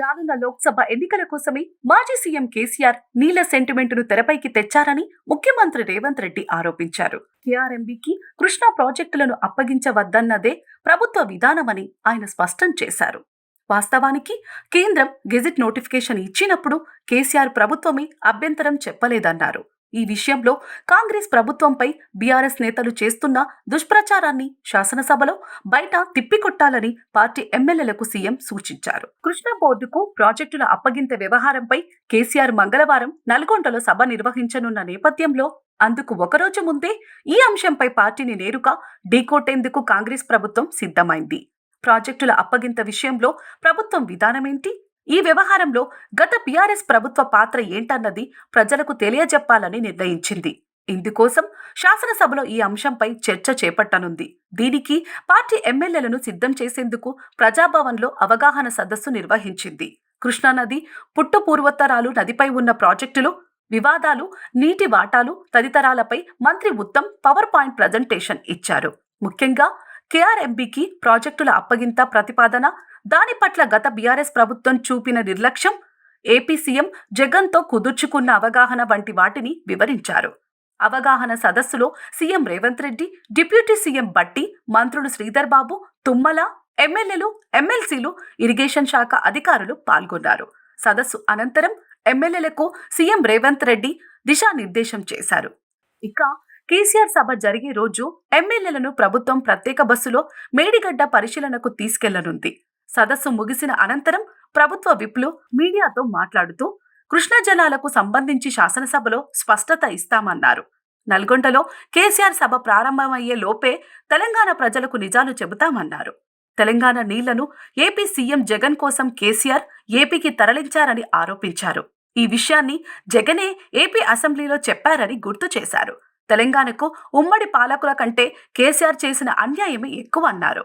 రానున్న లోక్సభ ఎన్నికల కోసమే మాజీ సీఎం కేసీఆర్ నీల సెంటిమెంట్ను తెరపైకి తెచ్చారని ముఖ్యమంత్రి రేవంత్ రెడ్డి ఆరోపించారు. కేఆర్ఎంబీకి కృష్ణా ప్రాజెక్టులను అప్పగించవద్దన్నదే ప్రభుత్వ విధానమని ఆయన స్పష్టం చేశారు. వాస్తవానికి కేంద్రం గెజిట్ నోటిఫికేషన్ ఇచ్చినప్పుడు కేసీఆర్ ప్రభుత్వమే అభ్యంతరం చెప్పలేదన్నారు. ఈ విషయంలో కాంగ్రెస్ ప్రభుత్వంపై బీఆర్ఎస్ నేతలు చేస్తున్న దుష్ప్రచారాన్ని శాసనసభలో బయట తిప్పికొట్టాలని పార్టీ ఎమ్మెల్యేలకు సీఎం సూచించారు. కృష్ణా బోర్డుకు ప్రాజెక్టుల అప్పగింత వ్యవహారంపై కేసీఆర్ మంగళవారం నల్గొండలో సభ నిర్వహించనున్న నేపథ్యంలో అందుకు ఒకరోజు ముందే ఈ అంశంపై పార్టీని నేరుగా ఢీకొట్టేందుకు కాంగ్రెస్ ప్రభుత్వం సిద్ధమైంది. ప్రాజెక్టుల అప్పగింత విషయంలో ప్రభుత్వం విధానమేంటి? ఈ వ్యవహారంలో గత బీఆర్ఎస్ ప్రభుత్వ పాత్ర ఏంటన్నది ప్రజలకు తెలియజెప్పాలని నిర్ణయించింది. ఇందుకోసం శాసనసభలో ఈ అంశంపై చర్చ చేపట్టనుంది. దీనికి పార్టీ ఎమ్మెల్యేలను సిద్ధం చేసేందుకు ప్రజాభవన్లో అవగాహన సదస్సు నిర్వహించింది. కృష్ణానది పుట్టు పూర్వోత్తరాలు నదిపై ఉన్న ప్రాజెక్టులు వివాదాలు నీటి వాటాలు తదితరాలపై మంత్రి ఉత్తమ్ పవర్ పాయింట్ ప్రజెంటేషన్ ఇచ్చారు. ముఖ్యంగా కేఆర్ఎంబీకి ప్రాజెక్టుల అప్పగింత ప్రతిపాదన దాని పట్ల గత బీఆర్ఎస్ ప్రభుత్వం చూపిన నిర్లక్ష్యం ఏపీ సీఎం జగన్తో కుదుర్చుకున్న అవగాహన వంటి వాటిని వివరించారు. అవగాహన సదస్సులో CM Revanth Reddy deputy CM Bhatti మంత్రులు శ్రీధర్ బాబు తుమ్మల ఎమ్మెల్యేలు ఎమ్మెల్సీలు ఇరిగేషన్ శాఖ అధికారులు పాల్గొన్నారు. సదస్సు అనంతరం ఎమ్మెల్యేలకు సీఎం రేవంత్ రెడ్డి దిశానిర్దేశం చేశారు. ఇక కేసీఆర్ సభ జరిగే రోజు ఎమ్మెల్యేలను ప్రభుత్వం ప్రత్యేక బస్సులో మేడిగడ్డ పరిశీలనకు తీసుకెళ్ళనుంది. సదస్సు ముగిసిన అనంతరం ప్రభుత్వ విప్లు మీడియాతో మాట్లాడుతూ కృష్ణా జలాలకు సంబంధించి శాసనసభలో స్పష్టత ఇస్తామన్నారు. నల్గొండలో కేసీఆర్ సభ ప్రారంభమయ్యే లోపే తెలంగాణ ప్రజలకు నిజాలు చెబుతామన్నారు. తెలంగాణ నీళ్ళను ఏపీ సీఎం జగన్ కోసం కేసీఆర్ ఏపీకి తరలించారని ఆరోపించారు. ఈ విషయాన్ని జగనే ఏపీ అసెంబ్లీలో చెప్పారని గుర్తు చేశారు. తెలంగాణకు ఉమ్మడి పాలకుల కంటే కేసీఆర్ చేసిన అన్యాయమే ఎక్కువ అన్నారు.